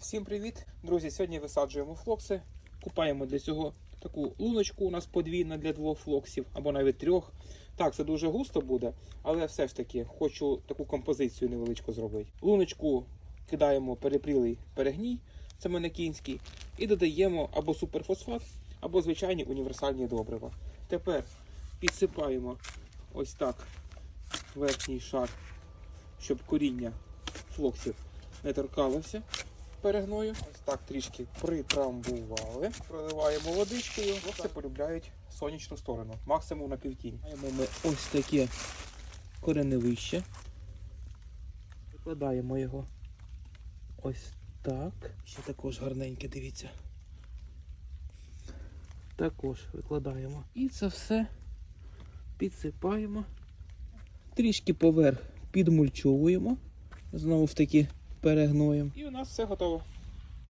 Всім привіт! Друзі, сьогодні висаджуємо флокси. Купаємо для цього таку луночку у нас подвійна для двох флоксів або навіть трьох. Так, це дуже густо буде, але все ж таки хочу таку композицію невеличку зробити. Луночку кидаємо перепрілий перегній, це менекінський, і додаємо або суперфосфат, або звичайні універсальні добрива. Тепер підсипаємо ось так верхній шар, щоб коріння флоксів не торкалося перегною. Ось так трішки притрамбували. Проливаємо водичкою. Флокси полюбляють сонячну сторону, максимум на півтінь. Маємо ми ось таке кореневище. Викладаємо його ось так. Ще також гарненьке, дивіться. Також викладаємо. І це все підсипаємо. Трішки поверх підмульчовуємо. Знову ж таки перегноєм. І у нас все готово.